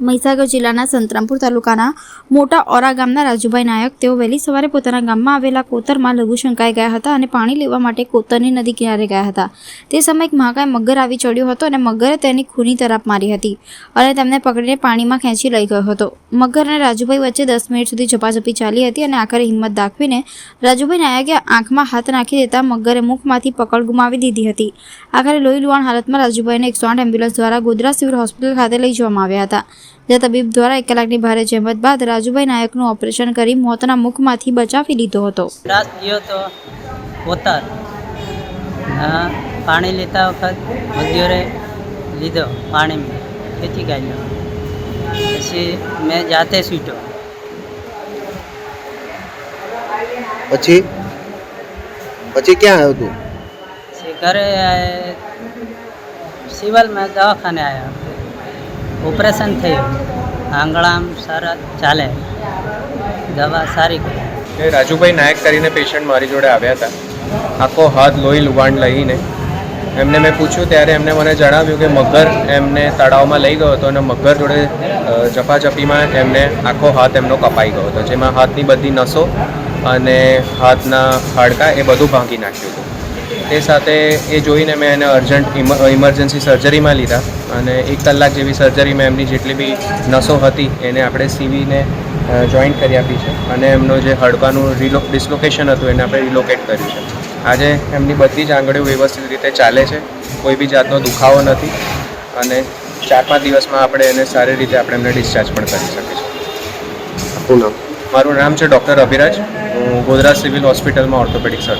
મહીસાગર જિલ્લાના સંતરામપુર તાલુકાના મોટા ઓરા ગામના રાજુભાઈ નાયક. તેઓ વહેલી સવારે પોતાના ગામમાં આવેલા કોતરમાં લઘુશંકાએ ગયા હતા અને પાણી લેવા માટે કોતરની નદી કિનારે ગયા હતા. તે સમયે એક મહાકાય મગર આવી ચડ્યો હતો અને મગરે તેની ખૂની તરફ મારી હતી અને તેમને પકડીને પાણીમાં ખેંચી લઈ ગયો હતો. મગર અને રાજુભાઈ વચ્ચે દસ મિનિટ સુધી ઝપાઝપી ચાલી હતી અને આખરે હિંમત દાખવીને રાજુભાઈ નાયકે આંખમાં હાથ નાખી દેતા મગરે મુખમાંથી પકડ ગુમાવી દીધી હતી. આખરે લોહી લુહાણ હાલતમાં રાજુભાઈને એકસો આઠ એમ્બ્યુલન્સ દ્વારા ગોધરા સિવિલ હોસ્પિટલ ખાતે લઈ જવામાં આવ્યા હતા. જ્યાં તબીબ દ્વારા એક કલાકની ભારે જહેમત બાદ રાજુભાઈ નાયકનું ઓપરેશન કરી મોતના મુખમાંથી બચાવી લીધો હતો. રાત ગયો તો પોતાર પાણી લેતા વખત મધ્યોરે લીધો પાણી ખેંચી કાઢ્યો. પછી મેં જાતે સૂટ્યો. પછી? પછી ક્યાં આવ્યો તું? પછી ઘરે આય- મેં દવાખાને આવ્યા ઓપરેશન થયું. આંગળામ સારા ચાલે. દવા સારી એ રાજુભાઈ નાયક કરીને પેશન્ટ મારી જોડે આવ્યા હતા. આખો હાથ લોહી લુવાણ લઈને. એમને મેં પૂછ્યું ત્યારે એમને મને જણાવ્યું કે મગર એમને તળાવમાં લઈ ગયો હતો અને મગર જોડે ઝપાઝપીમાં એમને આખો હાથ એમનો કપાઈ ગયો હતો. જેમાં હાથની બધી નસો અને હાથના હાડકાં એ બધું ભાંગી નાખ્યું હતું. તે સાથે એ જોઈને મેં એને અર્જન્ટ ઇમરજન્સી સર્જરીમાં લીધા અને એક કલાક જેવી સર્જરીમાં એમની જેટલી બી નસો હતી એને આપણે સીવીને જોઈન્ટ કરી આપી છે અને એમનો જે હડકાનું રિલો ડિસ્લોકેશન હતું એને આપણે રિલોકેટ કર્યું છે. આજે એમની બધી જ આંગળીઓ વ્યવસ્થિત રીતે ચાલે છે કોઈ બી જાતનો દુખાવો નથી અને ચાર પાંચ દિવસમાં આપણે એને સારી રીતે આપણે એમને ડિસ્ચાર્જ પણ કરી શકીશું મારું નામ છે ડૉક્ટર અભિરાજ. હું ગોધરા સિવિલ હોસ્પિટલમાં ઓર્થોપેડિક સર્જન